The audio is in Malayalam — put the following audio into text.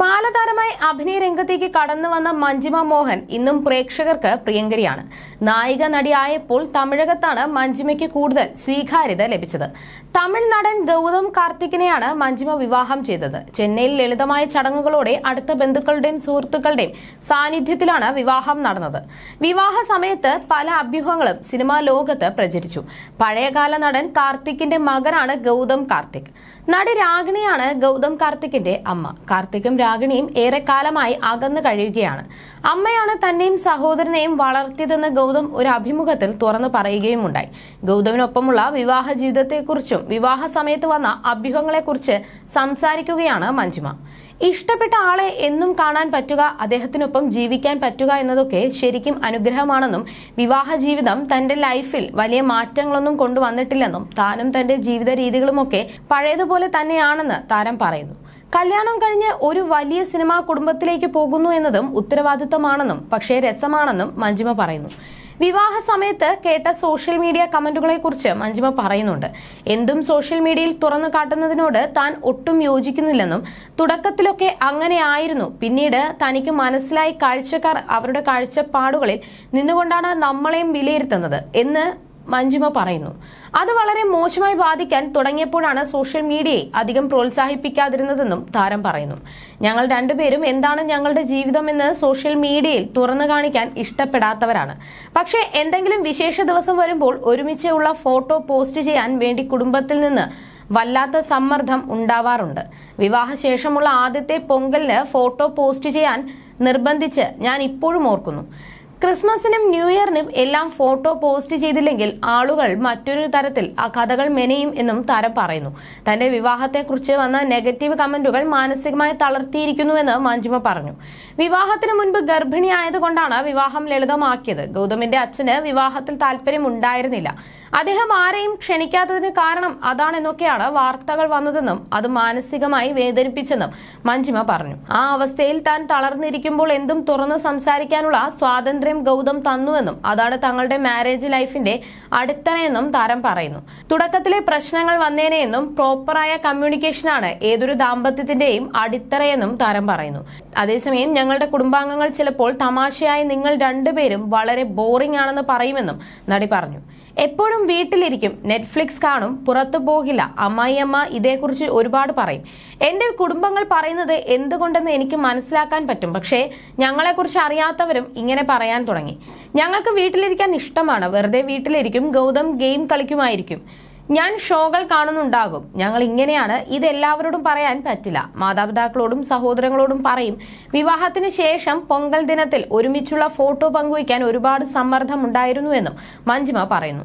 ബാലതാരമായി അഭിനയ രംഗത്തേക്ക് കടന്നു വന്ന മഞ്ജിമ മോഹൻ ഇന്നും പ്രേക്ഷകർക്ക് പ്രിയങ്കരിയാണ്. നായിക നടിയായപ്പോൾ തമിഴകത്താണ് മഞ്ജിമയ്ക്ക് കൂടുതൽ സ്വീകാര്യത ലഭിച്ചത്. തമിഴ് നടൻ ഗൗതം കാർത്തിക്കിനെയാണ് മഞ്ജിമ വിവാഹം ചെയ്തത്. ചെന്നൈയിൽ ലളിതമായ ചടങ്ങുകളോടെ അടുത്ത ബന്ധുക്കളുടെയും സുഹൃത്തുക്കളുടെയും സാന്നിധ്യത്തിലാണ് വിവാഹം നടന്നത്. വിവാഹ സമയത്ത് പല അഭ്യൂഹങ്ങളും സിനിമാ ലോകത്ത് പ്രചരിച്ചു. പഴയകാല നടൻ കാർത്തിക്കിന്റെ മകനാണ് ഗൗതം കാർത്തിക്. നടി രാഗിണിയാണ് ഗൗതം കാർത്തിക്കിന്റെ അമ്മ. കാർത്തിക്കും രാഗിണിയും ഏറെക്കാലമായി അകന്നു കഴിയുകയാണ്. അമ്മയാണ് തന്നെയും സഹോദരനെയും വളർത്തിയതെന്ന് ഗൗതം ഒരു അഭിമുഖത്തിൽ തുറന്നു പറയുകയുമുണ്ടായി. ഗൗതമിനൊപ്പമുള്ള വിവാഹ ജീവിതത്തെക്കുറിച്ചും വിവാഹ സമയത്ത് വന്ന അഭ്യൂഹങ്ങളെക്കുറിച്ച് സംസാരിക്കുകയാണ് മഞ്ജിമ. ഇഷ്ടപ്പെട്ട ആളെ എന്നും കാണാൻ പറ്റുക അദ്ദേഹത്തിനൊപ്പം ജീവിക്കാൻ പറ്റുക എന്നതൊക്കെ ശരിക്കും അനുഗ്രഹമാണെന്നും വിവാഹ ജീവിതം തന്റെ ലൈഫിൽ വലിയ മാറ്റങ്ങളൊന്നും കൊണ്ടുവന്നിട്ടില്ലെന്നും താനും തന്റെ ജീവിത രീതികളുമൊക്കെ പഴയതുപോലെ തന്നെയാണെന്ന് താരം പറയുന്നു. കല്യാണം കഴിഞ്ഞ് ഒരു വലിയ സിനിമാ കുടുംബത്തിലേക്ക് പോകുന്നു എന്നതും ഉത്തരവാദിത്തമാണെന്നും പക്ഷേ രസമാണെന്നും മഞ്ജിമ പറയുന്നു. വിവാഹ സമയത്ത് കേട്ട സോഷ്യൽ മീഡിയ കമന്റുകളെ കുറിച്ച് മഞ്ജിമ പറയുന്നുണ്ട്. എന്തും സോഷ്യൽ മീഡിയയിൽ തുറന്നു കാട്ടുന്നതിനോട് താൻ ഒട്ടും യോജിക്കുന്നില്ലെന്നും തുടക്കത്തിലൊക്കെ അങ്ങനെയായിരുന്നു. പിന്നീട് തനിക്ക് മനസ്സിലായി കാഴ്ചക്കാർ അവരുടെ കാഴ്ചപ്പാടുകളിൽ നിന്നുകൊണ്ടാണ് നമ്മളെയും വിലയിരുത്തുന്നത് എന്ന് മഞ്ജിമ പറയുന്നു. അത് വളരെ മോശമായി ബാധിക്കാൻ തുടങ്ങിയപ്പോഴാണ് സോഷ്യൽ മീഡിയയെ അധികം പ്രോത്സാഹിപ്പിക്കാതിരുന്നതെന്നും താരം പറയുന്നു. ഞങ്ങൾ രണ്ടുപേരും എന്താണ് ഞങ്ങളുടെ ജീവിതമെന്ന് സോഷ്യൽ മീഡിയയിൽ തുറന്നു കാണിക്കാൻ ഇഷ്ടപ്പെടാത്തവരാണ്. പക്ഷേ എന്തെങ്കിലും വിശേഷ ദിവസം വരുമ്പോൾ ഒരുമിച്ചുള്ള ഫോട്ടോ പോസ്റ്റ് ചെയ്യാൻ വേണ്ടി കുടുംബത്തിൽ നിന്ന് വല്ലാത്ത സമ്മർദ്ദം ഉണ്ടാവാറുണ്ട്. വിവാഹശേഷമുള്ള ആദ്യത്തെ പൊങ്കലിന് ഫോട്ടോ പോസ്റ്റ് ചെയ്യാൻ നിർബന്ധിച്ച് ഞാൻ ഇപ്പോഴും ഓർക്കുന്നു. ക്രിസ്മസിനും ന്യൂ ഇയറിനും എല്ലാം ഫോട്ടോ പോസ്റ്റ് ചെയ്തില്ലെങ്കിൽ ആളുകൾ മറ്റൊരു തരത്തിൽ ആ കഥകൾ മെനയും എന്നും താരം പറയുന്നു. തന്റെ വിവാഹത്തെക്കുറിച്ച് വന്ന നെഗറ്റീവ് കമന്റുകൾ മാനസികമായി തളർത്തിയിരിക്കുന്നുവെന്ന് മഞ്ജുമ പറഞ്ഞു. വിവാഹത്തിന് മുൻപ് ഗർഭിണിയായതുകൊണ്ടാണ് വിവാഹം ലളിതമാക്കിയത്. ഗൗതമിന്റെ അച്ഛന് വിവാഹത്തിൽ താല്പര്യമുണ്ടായിരുന്നില്ല. അദ്ദേഹം ആരെയും ക്ഷണിക്കാത്തതിന് കാരണം അതാണെന്നൊക്കെയാണ് വാർത്തകൾ വന്നതെന്നും അത് മാനസികമായി വേദനിപ്പിച്ചെന്നും മഞ്ജിമ പറഞ്ഞു. ആ അവസ്ഥയിൽ താൻ തളർന്നിരിക്കുമ്പോൾ എന്തും തുറന്ന് സംസാരിക്കാനുള്ള സ്വാതന്ത്ര്യം ഗൗതം തന്നുവെന്നും അതാണ് തങ്ങളുടെ മാരേജ് ലൈഫിന്റെ അടിത്തറയെന്നും താരം പറയുന്നു. തുടക്കത്തിലെ പ്രശ്നങ്ങൾ വന്നേനെയെന്നും പ്രോപ്പറായ കമ്മ്യൂണിക്കേഷനാണ് ഏതൊരു ദാമ്പത്യത്തിന്റെയും അടിത്തറയെന്നും താരം പറയുന്നു. അതേസമയം ഞങ്ങളുടെ കുടുംബാംഗങ്ങൾ ചിലപ്പോൾ തമാശയായി നിങ്ങൾ രണ്ടുപേരും വളരെ ബോറിംഗ് ആണെന്ന് പറയുമെന്നും നടി പറഞ്ഞു. എപ്പോഴും വീട്ടിലിരിക്കും നെറ്റ്ഫ്ലിക്സ് കാണും പുറത്തു പോകില്ല. അമ്മായിയമ്മ ഇതേക്കുറിച്ച് ഒരുപാട് പറയും. എന്റെ കുടുംബങ്ങൾ പറയുന്നത് എന്തുകൊണ്ടെന്ന് എനിക്ക് മനസ്സിലാക്കാൻ പറ്റും. പക്ഷേ ഞങ്ങളെക്കുറിച്ച് അറിയാത്തവരും ഇങ്ങനെ പറയാൻ തുടങ്ങി. ഞങ്ങൾക്ക് വീട്ടിലിരിക്കാൻ ഇഷ്ടമാണ്. വെറുതെ വീട്ടിലിരിക്കും. ഗൗതം ഗെയിം കളിക്കുമായിരിക്കും. ഞാൻ ഷോകൾ കാണുന്നുണ്ടാകും. ഞങ്ങൾ ഇങ്ങനെയാണ്. ഇത് എല്ലാവരോടും പറയാൻ പറ്റില്ല. മാതാപിതാക്കളോടും സഹോദരങ്ങളോടും പറയും വിവാഹത്തിന് ശേഷം പൊങ്കൽ ദിനത്തിൽ ഒരുമിച്ചുള്ള ഫോട്ടോ പങ്കുവയ്ക്കാൻ ഒരുപാട് സമ്മർദ്ദം ഉണ്ടായിരുന്നുവെന്നും മഞ്ജിമ പറയുന്നു.